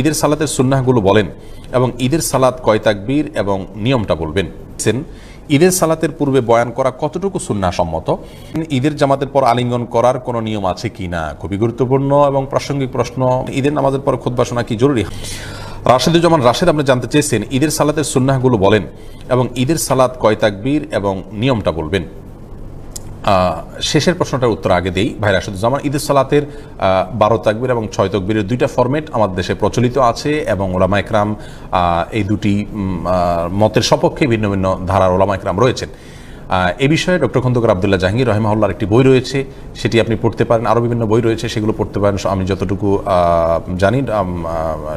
ঈদের সালাতের সুন্নাহগুলো বলেন এবং ঈদের সালাত কয় তাকবীর এবং নিয়মটা বলবেন। ঈদের সালাতের পূর্বে বয়ান করা কতটুকু সম্মত ঈদের জামাতের পর আলিঙ্গন করার কোনো নিয়ম আছে কি না? খুবই গুরুত্বপূর্ণ এবং প্রাসঙ্গিক প্রশ্ন। ঈদের নামাজের পর খুদ্া শোনা কি জরুরি? রাশেদুজ্জামান রাশেদ, আপনি জানতে চেয়েছেন, ঈদের সালাতের সুন্নাহগুলো বলেন এবং ঈদের সালাত কয় তাকবীর এবং নিয়মটা বলবেন। শেষের প্রশ্নটার উত্তর আগে দেই। ভাই রাশেদুজ্জামান, ঈদের সালাতের বারো তাকবির এবং ছয় তকবিরের দুইটা ফরম্যাট আমাদের দেশে প্রচলিত আছে এবং ওলামা একরাম এই দুটি মতের সপক্ষে ভিন্ন ভিন্ন ধারার ওলামা একরাম রয়েছেন। এ বিষয়ে ডক্টর খন্দকার আবদুল্লাহ জাহাঙ্গীর রহিমাহুল্লার একটি বই রয়েছে, সেটি আপনি পড়তে পারেন। আরও বিভিন্ন বই রয়েছে, সেগুলো পড়তে পারেন। আমি যতটুকু জানি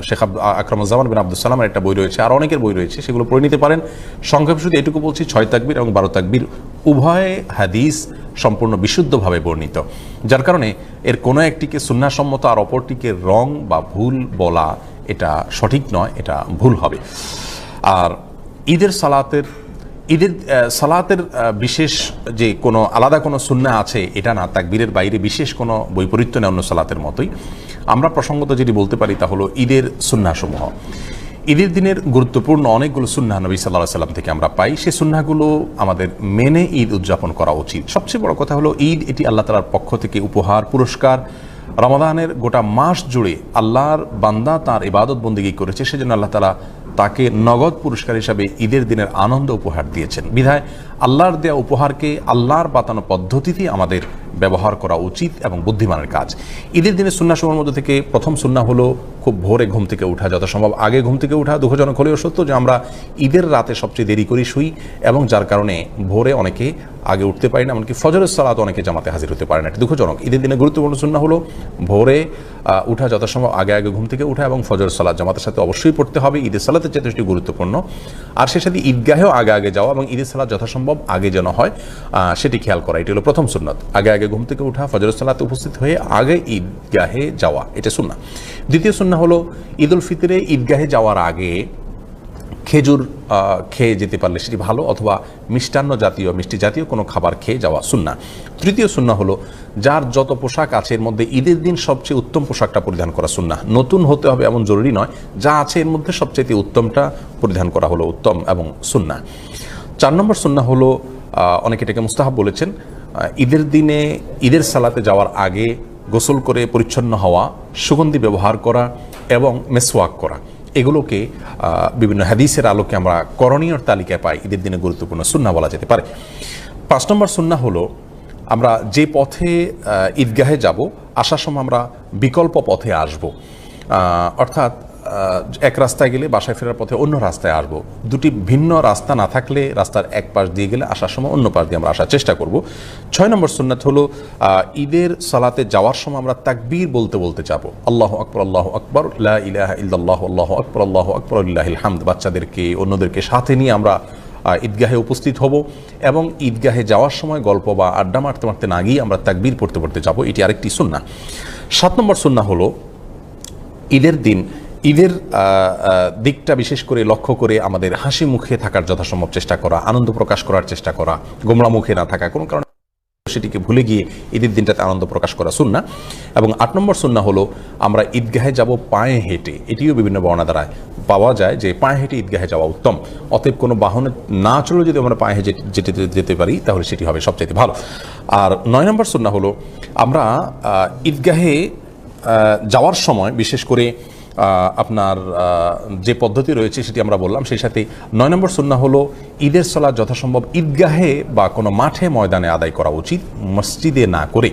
শেখ আকরামুজ্জামান বিন আব্দুল সালামের একটা বই রয়েছে আর অনেকের বই রয়েছে, সেগুলো পড়ে নিতে পারেন। সংক্ষেপে শুধু এটুকু বলছি, ছয় তাকবির এবং বারো তাকবির উভয় হাদিস সম্পূর্ণ বিশুদ্ধভাবে বর্ণিত। যার কারণে এর কোনো একটিকে সুন্নাসম্মত আর অপরটিকে রং বা ভুল বলা এটা সঠিক নয়, এটা ভুল হবে। আর ঈদের সালাতের ঈদের সালাতের বিশেষ যে কোনো, আলাদা কোনো সুন্না আছে, এটা না, তাকবীরের বাইরে বিশেষ কোনো বৈপরীত্য নেই অন্য সালাতের মতোই। আমরা প্রসঙ্গত যেটি বলতে পারি তা হলো ঈদের সুন্নাসমূহ ঈদের দিনের গুরুত্বপূর্ণ অনেকগুলো সুন্নাহ নবী সাল্লাহ সাল্লাম থেকে আমরা পাই। সেই সুন্নাগুলো আমাদের মেনে ঈদ উদযাপন করা উচিত। সবচেয়ে বড় কথা হলো ঈদ এটি আল্লাহ তালার পক্ষ থেকে উপহার, পুরস্কার। রমাদানের গোটা মাস জুড়ে আল্লাহর বান্দা তার ইবাদত বন্দিগি করেছে। সেজন্য আল্লাহ তালা তাকে নগদ পুরস্কার হিসাবে ঈদের দিনের আনন্দ উপহার দিয়েছেন। বিধায় আল্লাহর দেয়া উপহারকে আল্লাহর বাতানো পদ্ধতিতে আমাদের ব্যবহার করা উচিত এবং বুদ্ধিমানের কাজ। ঈদের দিনের সুন্না সময়ের মধ্যে থেকে প্রথম সুন্না হলো খুব ভোরে ঘুম থেকে ওঠা যথাসম্ভব আগে ঘুম থেকে ওঠা দুঃখজনক হলেও সত্য যে আমরা ঈদের রাতে সবচেয়ে দেরি করি শুই এবং যার কারণে ভোরে অনেকে আগে উঠতে পারি না, এমনকি ফজরের সালাত অনেকে জামাতে হাজির হতে পারে না। এটা দুঃখজনক। ঈদের দিনে গুরুত্বপূর্ণ সুন্না হলো ভোরে উঠা যথাসম্ভব আগে আগে ঘুম থেকে উঠা এবং ফজর সালাত জামাতের সাথে অবশ্যই পড়তে হবে। ঈদের সালাতের সেটি গুরুত্বপূর্ণ। আর সে সাথে ঈদগাহেও আগে আগে যাওয়া এবং ঈদের সালাত যথাসম্ভব আগে যেন হয় সেটি খেয়াল করা। এটি হলো প্রথম সুন্নত। আগে আগে ঘুম থেকে উঠা ফজর সালাতে উপস্থিত হয়ে আগে ঈদগাহে যাওয়া, এটা সুন্না দ্বিতীয় সুন্না হলো ঈদ উল ফিতরে ঈদগাহে যাওয়ার আগে খেজুর খেয়ে যেতে পারলে সেটি ভালো অথবা মিষ্টান্ন জাতীয়, মিষ্টি জাতীয় কোনো খাবার খেয়ে যাওয়া সুন্না। তৃতীয় সুন্না হলো, যার যত পোশাক আছে এর মধ্যে ঈদের দিন সবচেয়ে উত্তম পোশাকটা পরিধান করা সুন্না। নতুন হতে হবে এমন জরুরি নয়, যা আছে এর মধ্যে সবচেয়ে উত্তমটা পরিধান করা হলো উত্তম এবং সুন্না। চার নম্বর সুন্না হলো অনেকে এটাকে মুস্তাহাব বলেছেন ঈদের দিনে ঈদের সালাতে যাওয়ার আগে গোসল করে পরিচ্ছন্ন হওয়া, সুগন্ধি ব্যবহার করা এবং মেসওয়াক করা। এগুলোকে বিভিন্ন হাদিসের আলোকে আমরা করণীয় তালিকায় পাই। ঈদের দিনে গুরুত্বপূর্ণ সুন্না বলা যেতে পারে। পাঁচ নম্বর সুন্না হলো, আমরা যে পথে ঈদগাহে যাব, আসার সময় আমরা বিকল্প পথে আসব। অর্থাৎ এক রাস্তায় গেলে বাসায় ফেরার পথে অন্য রাস্তায় আসব। দুটি ভিন্ন রাস্তা না থাকলে রাস্তার এক পাশ দিয়ে গেলে আসার সময় অন্য পাশ দিয়ে আমরা আসার চেষ্টা করব। ছয় নম্বর সুন্নাত হলো ঈদের সালাতে যাওয়ার সময় আমরা তাকবীর বলতে বলতে যাব। আল্লাহ আকবর আল্লাহ আকবর ইলাহা ইল্লাল্লাহ, আল্লাহ আকবর আল্লাহ আকবর আল্লাহিল হামদ। বাচ্চাদেরকে, অন্যদেরকে সাথে নিয়ে আমরা ঈদগাহে উপস্থিত হব এবং ঈদগাহে যাওয়ার সময় গল্প বা আড্ডা মারতে মারতে না গিয়ে আমরা তাকবীর পড়তে পড়তে যাব। এটি আরেকটি সুন্না সাত নম্বর সুন্না হলো, ঈদের দিন ঈদের দিকটা বিশেষ করে লক্ষ্য করে আমাদের হাসি মুখে থাকার যথাসম্ভব চেষ্টা করা, আনন্দ প্রকাশ করার চেষ্টা করা গোমরা মুখে না থাকা, কোনো কারণে সেটিকে ভুলে গিয়ে ঈদের দিনটাতে আনন্দ প্রকাশ করা সুন্না এবং আট নম্বর সুন্না হলো, আমরা ঈদগাহে যাব পায়ে হেঁটে, এটিও বিভিন্ন বর্ণা দ্বারা পাওয়া যায় যে পায়ে হেঁটে ঈদগাহে যাওয়া উত্তম। অতএব কোনো বাহনে না চলেও যদি আমরা পায়ে হেঁটে যেতে যেতে পারি, তাহলে সেটি হবে সবচাইতে ভালো। আর নয় নম্বর সুন্না হলো, আমরা ঈদগাহে যাওয়ার সময় বিশেষ করে আপনার যে পদ্ধতি রয়েছে সেটি আমরা বললাম, সেই সাথে নয় নম্বর সুন্না হলো ঈদের সলা যথাসম্ভব ঈদগাহে বা কোনো মাঠে ময়দানে আদায় করা উচিত, মসজিদে না করে।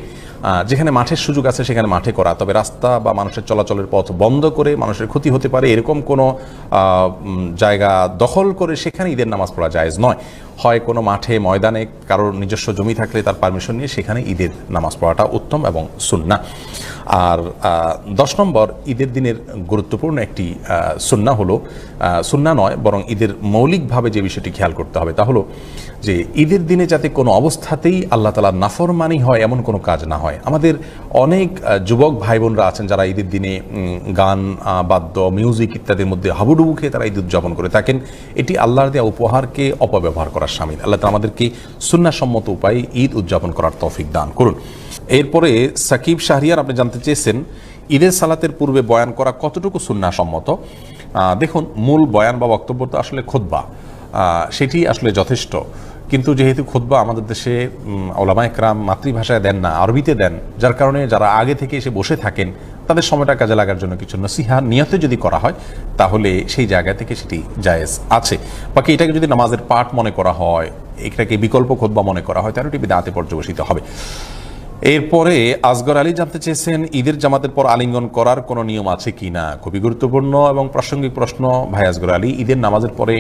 যেখানে মাঠের সুযোগ আছে সেখানে মাঠে করা। তবে রাস্তা বা মানুষের চলাচলের পথ বন্ধ করে মানুষের ক্ষতি হতে পারে, এরকম কোনো জায়গা দখল করে সেখানে ঈদের নামাজ পড়া জায়েজ নয়। হয় কোনো মাঠে, ময়দানে, কারোর নিজস্ব জমি থাকলে তার পারমিশন নিয়ে সেখানে ঈদের নামাজ পড়াটা উত্তম এবং সুন্না আর দশ নম্বর, ঈদের দিনের গুরুত্বপূর্ণ একটি সুন্না হলো সুন্না নয়, বরং ঈদের মৌলিকভাবে যে বিষয়টি খেয়াল করতে হবে তা হলো যে ঈদের দিনে যাতে কোনো অবস্থাতেই আল্লাহ তালা নাফরমানি হয়, এমন কোনো কাজ না হয়। আমাদের অনেক যুবক ভাই বোনরা আছেন যারা ঈদের দিনে গান বাদ্য মিউজিক ইত্যাদির মধ্যে হাবুডুবু খেয়ে তারা ঈদ উদযাপন করে থাকেন। এটি আল্লাহর দেওয়া উপহারকে অপব্যবহার করার সামিল আল্লাহ তালা আমাদেরকে সুন্নাসম্মত উপায়ে ঈদ উদযাপন করার তৌফিক দান করুন। এরপরে সাকিব শাহরিয়ার, আপনি জানতে চেয়েছেন, ঈদের সালাতের পূর্বে বয়ান করা কতটুকু সুন্নাসম্মত? দেখুন, মূল বয়ান বা বক্তব্য তো আসলে খোদবা সেটি আসলে যথেষ্ট। কিন্তু যেহেতু খোদবা আমাদের দেশে উম, ওলামা একরাম মাতৃভাষায় দেন না আরবিতে দেন যার কারণে যারা আগে থেকে এসে বসে থাকেন তাদের সময়টা কাজে লাগার জন্য কিছু নসিহা নিয়তে যদি করা হয় তাহলে সেই জায়গা থেকে সেটি জায়েজ আছে। বাকি এটাকে যদি নামাজের পাঠ মনে করা হয় এটাকে বিকল্প খোদবা মনে করা হয় তাহলে এটি বিদাতে পর্যবসিত হবে। এরপরে আসগর আলী জানতে চেয়েছেন ঈদের জামাতের পর আলিঙ্গন করার কোনো নিয়ম আছে কি না খুবই গুরুত্বপূর্ণ এবং প্রাসঙ্গিক প্রশ্ন ভাই আসগর আলী ঈদের নামাজের পরে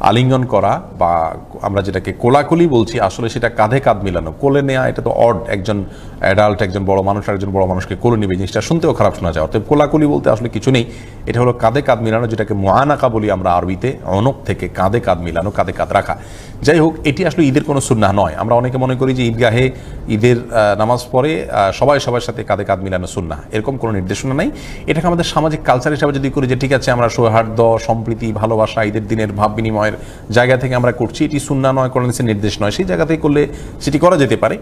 আলিঙ্গন করা বা আমরা যেটাকে কোলাকুলি বলছি আসলে সেটা কাঁধে কাঁধ মিলানো। কোলে নেওয়া এটা তো অড একজন অ্যাডাল্ট একজন বড় মানুষ একজন বড় মানুষকে কোলে নেবে। জিনিসটা শুনতেও খারাপ শোনা যায়। অর্থাৎ কোলাকুলি বলতে আসলে কিছু নেই। এটা হলো কাঁধে কাঁধ মিলানো যেটাকে মোয়ানাকা বলি আমরা আরবিতে অনক থেকে কাঁধে কাঁধ মিলানো কাঁধে কাঁধ রাখা। যাই হোক এটি আসলে ঈদের কোনো সুন্নাহ নয়। আমরা অনেকে মনে করি যে ঈদগাহে ঈদের নামাজ আহ, সবাই সবার সাথে কাঁধে কাঁধ মিলানো সুন্না এরকম কোনো নির্দেশনা নাই। এটাকে আমাদের সামাজিক কালচার হিসাবে যদি করি যে ঠিক আছে আমরা সৌহার্দ্য সম্প্রীতি ভালোবাসা ঈদের দিনের ভাব বিনিময়ের জায়গা থেকে আমরা করছি। এটি সুন্না নয় কোনো নির্দেশ নয়। সেই জায়গা থেকে করলে সেটি করা যেতে পারে।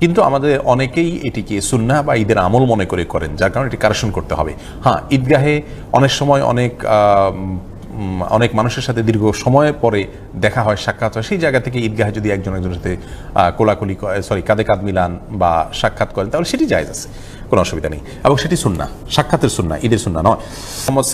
কিন্তু আমাদের অনেকেই এটিকে সুন্না বা ঈদের আমল মনে করে করেন, যার কারণে এটি কারেকশন করতে হবে। হ্যাঁ ঈদগাহে অনেক সময় অনেক অনেক মানুষের সাথে দীর্ঘ সময় পরে দেখা হয়, সাক্ষাৎ হয়। সেই জায়গা থেকে ঈদগাহে যদি একজন একজনের সাথে কোলাকুলি সরি কাঁধে কাঁধ মিলান বা সাক্ষাৎ করেন, তাহলে সেটি যায় আছে। কোনো অসুবিধা নেই। এবং সেটি সুন্না, সাক্ষাতের সুন্না, ঈদের সুন্না নয়। মোহাম্মদ